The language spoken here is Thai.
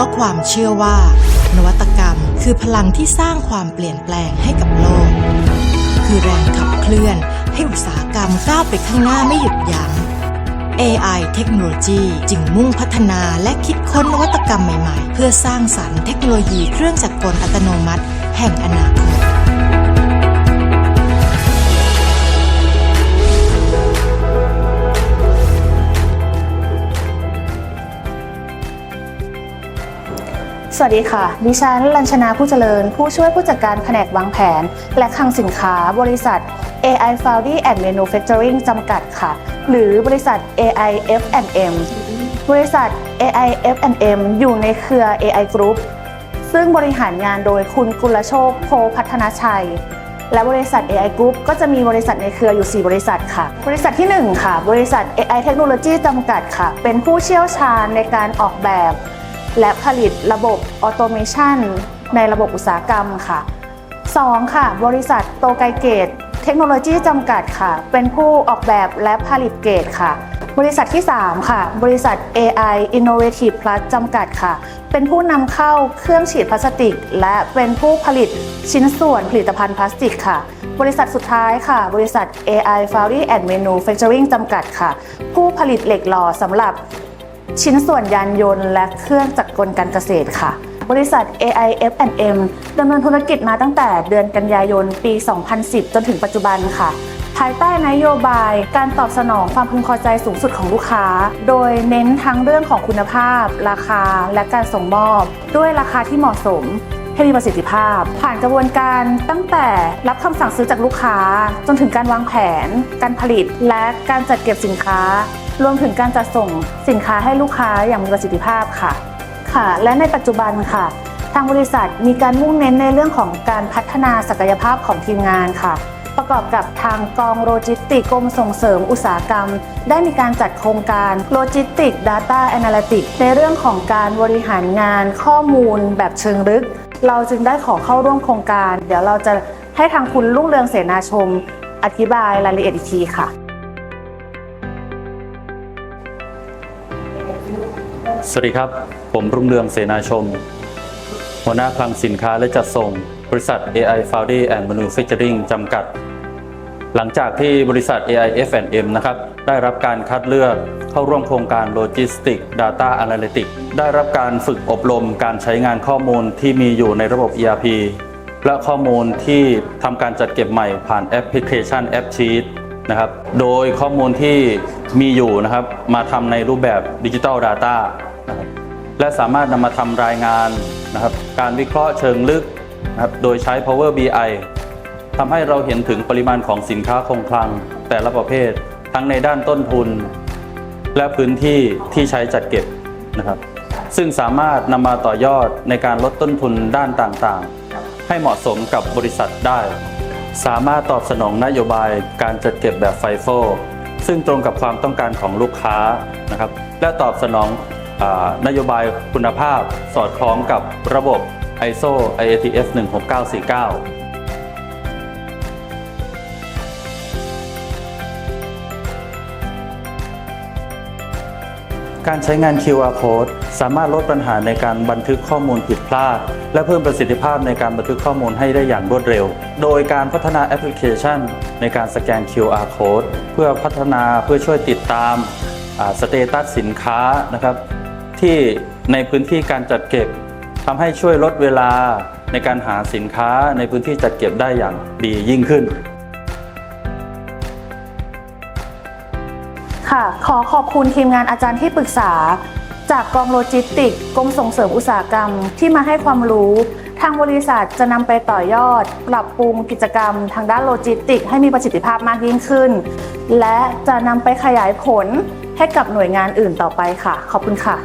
ราะความเชื่อว่า นวัตกรรมคือพลังที่สร้างความเปลี่ยนแปลงให้กับโลก คือแรงขับเคลื่อนให้อุตสาหกรรมก้าวไปข้างหน้าไม่หยุดยัง้ง AI เทคโนโลยีจึงมุ่งพัฒนาและคิดค้นนวัตกรรมใหม่ๆ เพื่อสร้างสรรค์เทคโนโลยีเครื่องจักรกลอัตโนมัติ แห่งอนาคต สวัสดีค่ะ ดิฉันลัญชนาผู้เจริญ ผู้ช่วยผู้จัดการแผนกวางแผน และคลังสินค้าบริษัท AI Foundry and Manufacturing จำกัดค่ะ หรือบริษัท AI F&M บริษัท AI F&M อยู่ในเครือ AI Group ซึ่งบริหารงานโดยคุณกุลโชคโพพัฒนาชัย และบริษัท AI Group ก็จะมีบริษัทในเครืออยู่ 4 บริษัทค่ะ บริษัทที่ 1 ค่ะ บริษัท AI Technology จำกัดค่ะ เป็นผู้เชี่ยวชาญในการออกแบบ และผลิตระบบออโตเมชันในระบบอุตสาหกรรมค่ะ 2. ค่ะ บริษัทโตไกเกต เทคโนโลยีจำกัดค่ะ เป็นผู้ออกแบบและผลิตเกตค่ะ บริษัทที่ 3 ค่ะ บริษัท AI Innovative Plus จำกัดค่ะ เป็นผู้นำเข้าเครื่องฉีดพลาสติก และเป็นผู้ผลิตชิ้นส่วนผลิตภัณฑ์พลาสติกค่ะ บริษัทสุดท้ายค่ะ บริษัท AI Foundry and Manufacturing จำกัดค่ะ ผู้ผลิตเหล็กหล่อสำหรับ ชิ้นส่วนยานยนต์และเครื่องจักรกลการเกษตรค่ะ บริษัท AI F&M ดำเนินธุรกิจมาตั้งแต่เดือนกันยายนปี 2010 จนถึงปัจจุบันค่ะ ภายใต้นโยบายการตอบสนองความพึงพอใจสูงสุดของลูกค้า โดยเน้นทั้งเรื่องของคุณภาพ ราคา และการส่งมอบ ด้วยราคาที่เหมาะสมให้มีประสิทธิภาพ ผ่านกระบวนการตั้งแต่รับคำสั่งซื้อจากลูกค้า จนถึงการวางแผน การผลิต และการจัดเก็บสินค้า รวมถึงการจัดส่งสินค้าให้ลูกค้าอย่างมีประสิทธิภาพค่ะ ค่ะ และในปัจจุบันค่ะ ทางบริษัทมีการมุ่งเน้นในเรื่องของการพัฒนาศักยภาพของทีมงานค่ะ ประกอบกับทางกองโลจิสติกกรมส่งเสริมอุตสาหกรรม ได้มีการจัดโครงการโลจิสติก Data Analytics ในเรื่องของการบริหารงานข้อมูลแบบเชิงลึก เราจึงได้ขอเข้าร่วมโครงการ เดี๋ยวเราจะให้ทางคุณรุ่งเรืองเสนาชม อธิบายรายละเอียดอีกทีค่ะ สวัสดีครับ ผมรุ่งเรืองเสนาชม หัวหน้าคลังสินค้าและจัดส่ง บริษัท AI Foundry and Manufacturing จำกัด หลังจากที่บริษัท AI F&M นะครับ ได้รับการคัดเลือกเข้าร่วมโครงการ Logistics Data Analytics ได้รับการฝึกอบรมการใช้งานข้อมูลที่มีอยู่ในระบบ ERP และข้อมูลที่ทำการจัดเก็บใหม่ผ่านแอปพลิเคชัน AppSheet นะครับ โดยข้อมูลที่มีอยู่นะครับ มาทำในรูปแบบ Digital Data นะครับและสามารถนำมาทำรายงานนะครับการวิเคราะห์เชิงลึกนะครับโดยใช้ Power BI ทำให้เราเห็นถึงปริมาณของสินค้าคงคลังแต่ละประเภท ทั้งในด้านต้นทุน และพื้นที่ที่ใช้จัดเก็บนะครับซึ่งสามารถนำมาต่อยอดในการลดต้นทุนด้านต่างๆ ให้เหมาะสมกับบริษัทได้ สามารถตอบสนองนโยบายการจัดเก็บแบบไฟโฟซึ่งตรงกับความต้องการของลูกค้านะครับและตอบสนอง นโยบายคุณภาพสอดคล้องกับระบบ ISO IATF 16949การใช้งาน QR code สามารถลดปัญหาในการบันทึกข้อมูลผิดพลาด และเพิ่มประสิทธิภาพในการบันทึกข้อมูลให้ได้อย่างรวดเร็ว โดยการพัฒนาแอปพลิเคชัน ในการสแกน QR code เพื่อพัฒนาเพื่อช่วยติดตามสเตตัสสินค้านะครับ ที่ในพื้นที่การจัดเก็บทำให้ช่วยลดเวลาในการหาสินค้าในพื้นที่จัดเก็บได้อย่างดียิ่งขึ้น ค่ะ ขอขอบคุณทีมงานอาจารย์ที่ปรึกษา จากกองโลจิสติกกรมส่งเสริมอุตสาหกรรมที่มาให้ความรู้ ทางบริษัทจะนำไปต่อยอด ปรับปรุงกิจกรรม ทางด้านโลจิสติก ให้มีประสิทธิภาพมากยิ่งขึ้น และจะนำไปขยายผลให้กับหน่วยงานอื่นต่อไปค่ะ ขอบคุณค่ะ